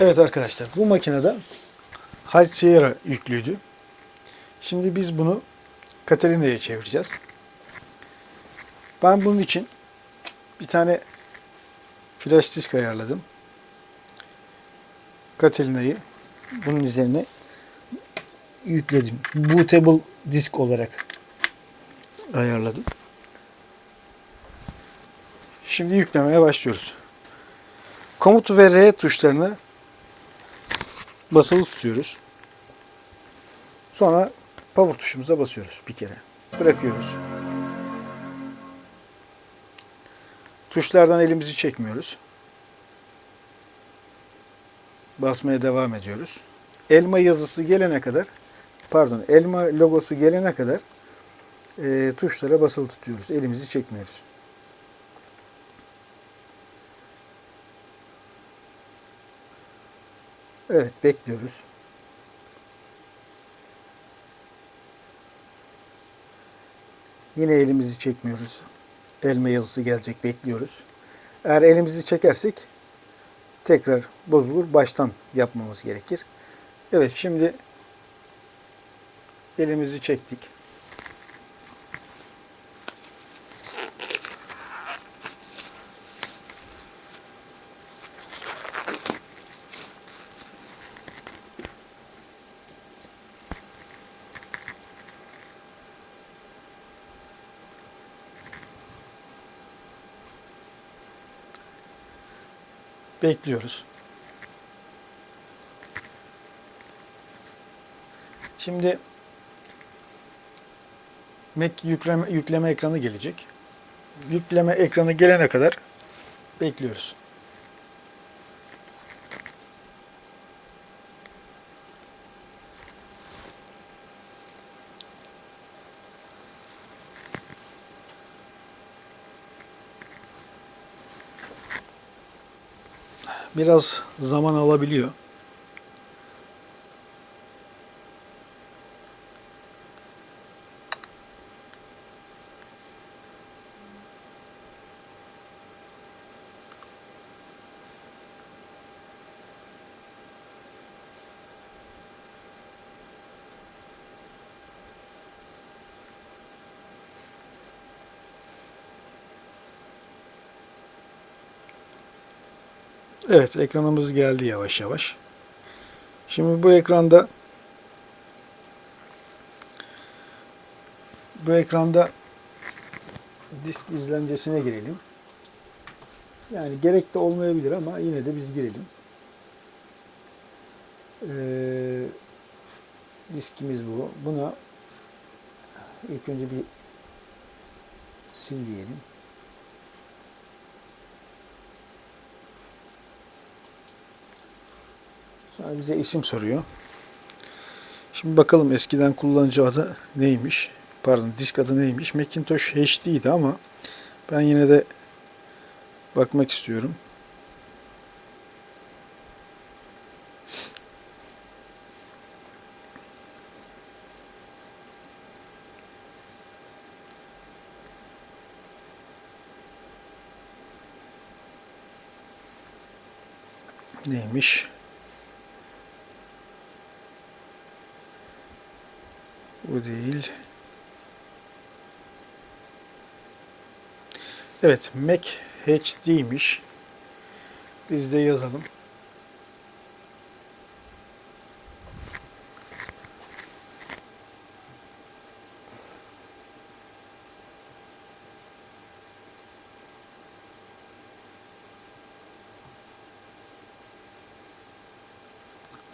Evet arkadaşlar bu makinede High Sierra yüklüydü. Şimdi biz bunu Catalina'ya çevireceğiz. Ben bunun için bir tane flash disk ayarladım. Catalina'yı bunun üzerine yükledim. Bootable disk olarak ayarladım. Şimdi yüklemeye başlıyoruz. Komut ve R tuşlarını basılı tutuyoruz. Sonra power tuşumuza basıyoruz bir kere. Bırakıyoruz. Tuşlardan elimizi çekmiyoruz. Basmaya devam ediyoruz. Elma yazısı gelene kadar pardon elma logosu gelene kadar e, tuşlara basılı tutuyoruz. Elimizi çekmiyoruz. Evet bekliyoruz. Yine elimizi çekmiyoruz. Elma yazısı gelecek bekliyoruz. Eğer elimizi çekersek tekrar bozulur. Baştan yapmamız gerekir. Evet şimdi elimizi çektik. Bekliyoruz. Şimdi Mac yükleme, yükleme ekranı gelecek. Yükleme ekranı gelene kadar bekliyoruz. Biraz zaman alabiliyor. Evet ekranımız geldi yavaş yavaş. Şimdi bu ekranda bu ekranda disk izlencesine girelim. Yani gerek de olmayabilir ama yine de biz girelim. Ee, diskimiz bu. Buna ilk önce bir sil diyelim. Bize isim soruyor. Şimdi bakalım eskiden kullanıcı adı neymiş? Pardon disk adı neymiş? Macintosh HD'ydi ama ben yine de bakmak istiyorum. Neymiş? Bu değil. Evet, Mac HD'ymiş. Biz de yazalım.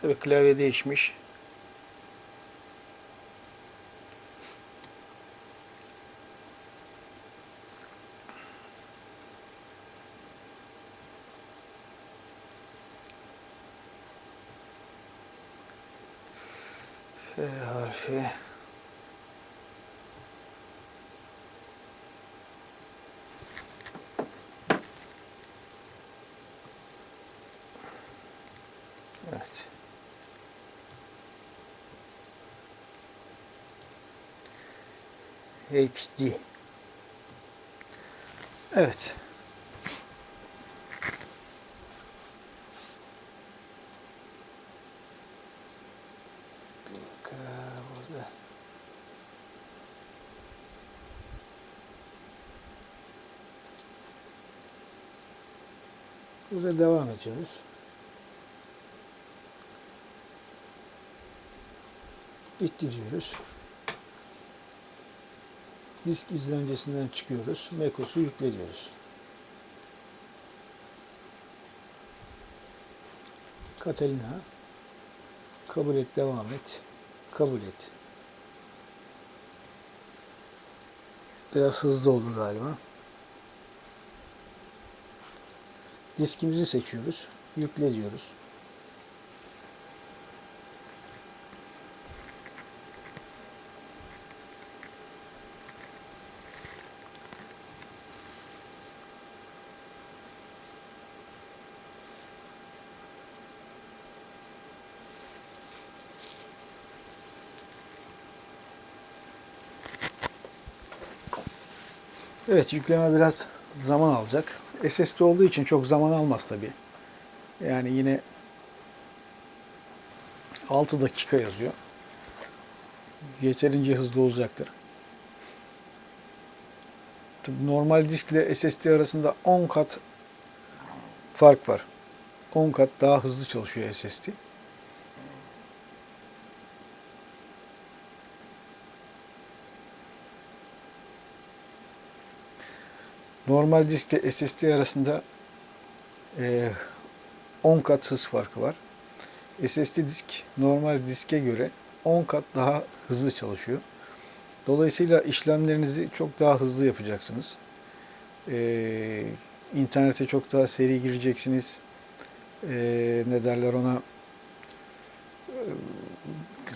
Tabii klavye değişmiş. F harfi. Evet. HD. Evet. Burada devam ediyoruz. Bitti diyoruz. Disk izlencesinden çıkıyoruz. Mekos'u yükleniyoruz. Catalina kabul et devam et. Kabul et. Biraz hızlı oldu galiba. Diskimizi seçiyoruz. Yükle diyoruz. Evet yükleme biraz zaman alacak. SSD olduğu için çok zaman almaz tabi. Yani yine 6 dakika yazıyor. Yeterince hızlı olacaktır. Tabii normal disk ile SSD arasında 10 kat fark var. 10 kat daha hızlı çalışıyor SSD. Normal diskle SSD arasında e, 10 kat hız farkı var. SSD disk normal diske göre 10 kat daha hızlı çalışıyor. Dolayısıyla işlemlerinizi çok daha hızlı yapacaksınız. Ee, internete çok daha seri gireceksiniz. Ee, ne derler ona? Ee,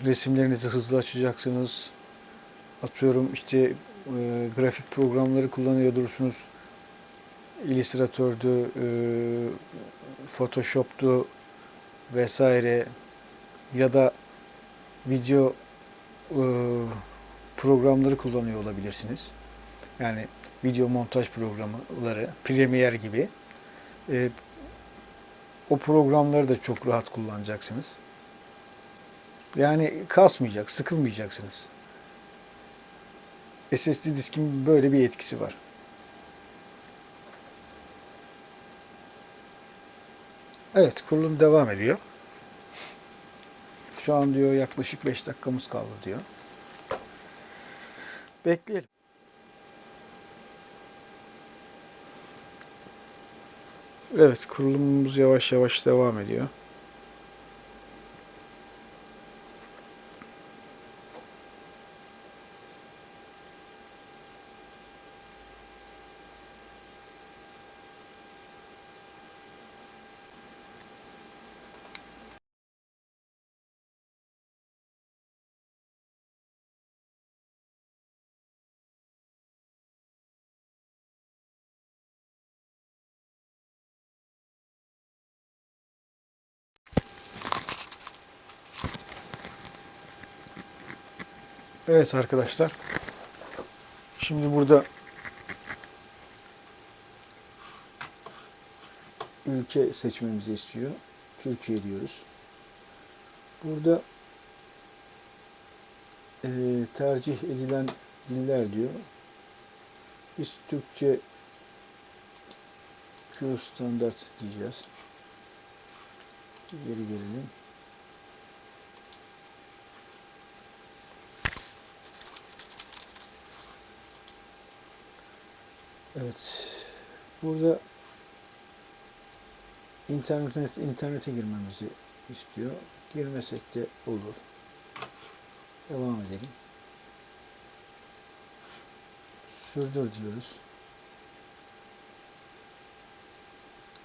resimlerinizi hızlı açacaksınız. Atıyorum işte e, grafik programları kullanıyordursunuz. Illustrator'du, e, Photoshop'tu vesaire ya da video e, programları kullanıyor olabilirsiniz. Yani video montaj programları, Premiere gibi. E, o programları da çok rahat kullanacaksınız. Yani kasmayacak, sıkılmayacaksınız. SSD diskin böyle bir etkisi var. Evet, kurulum devam ediyor. Şu an diyor yaklaşık 5 dakikamız kaldı diyor. Bekleyelim. Evet, kurulumumuz yavaş yavaş devam ediyor. Evet arkadaşlar. Şimdi burada ülke seçmemizi istiyor. Türkiye diyoruz. Burada e, tercih edilen diller diyor. Biz Türkçe Q standart diyeceğiz. Geri gelelim. Evet. Burada internet internete girmemizi istiyor. Girmesek de olur. Devam edelim. Sürdür diyoruz.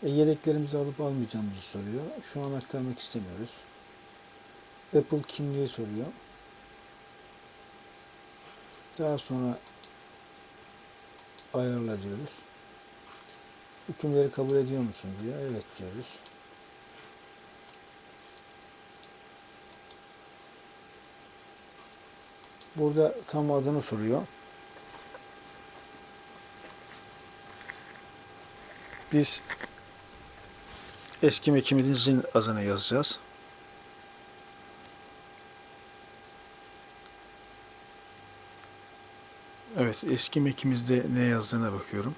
E, yedeklerimizi alıp almayacağımızı soruyor. Şu an aktarmak istemiyoruz. Apple kimliği soruyor. Daha sonra ayarla diyoruz. Hükümleri kabul ediyor musun diyor. Evet diyoruz. Burada tam adını soruyor. Biz eski mekimizin adını yazacağız. Evet, eski Mac'imizde ne yazdığına bakıyorum.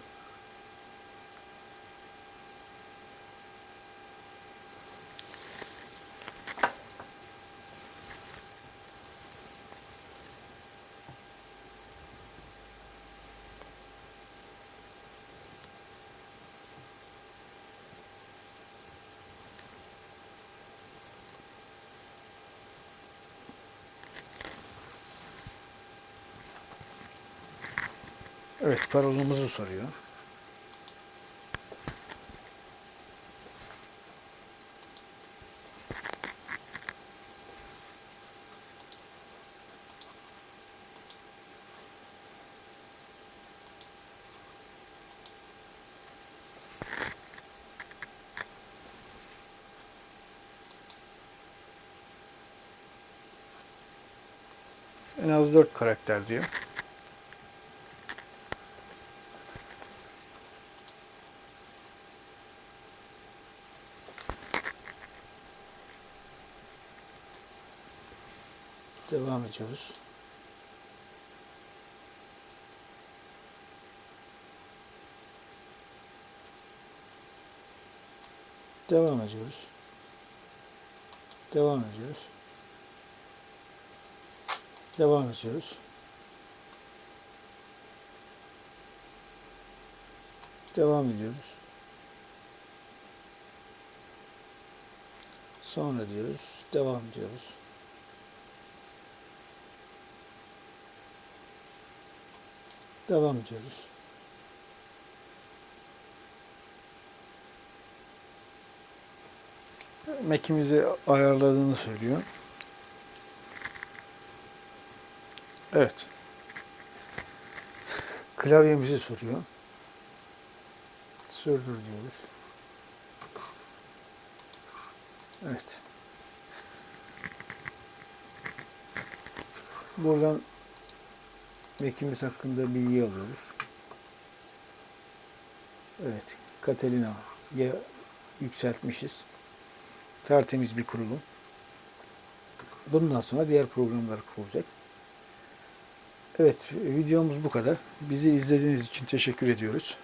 Evet parolumuzu soruyor. En az 4 karakter diyor. Devam ediyoruz. Devam ediyoruz. Devam ediyoruz. Devam ediyoruz. Devam ediyoruz. Sonra diyoruz. Devam ediyoruz. Devam ediyoruz. Mac'imizi ayarladığını söylüyor. Evet. Klavyemizi soruyor. Sürdür diyoruz. Evet. Buradan Mac'imiz hakkında bilgi alıyoruz. Evet. Catalina'ya yükseltmişiz. Tertemiz bir kurulum. Bundan sonra diğer programlar kurulacak. Evet, videomuz bu kadar. Bizi izlediğiniz için teşekkür ediyoruz.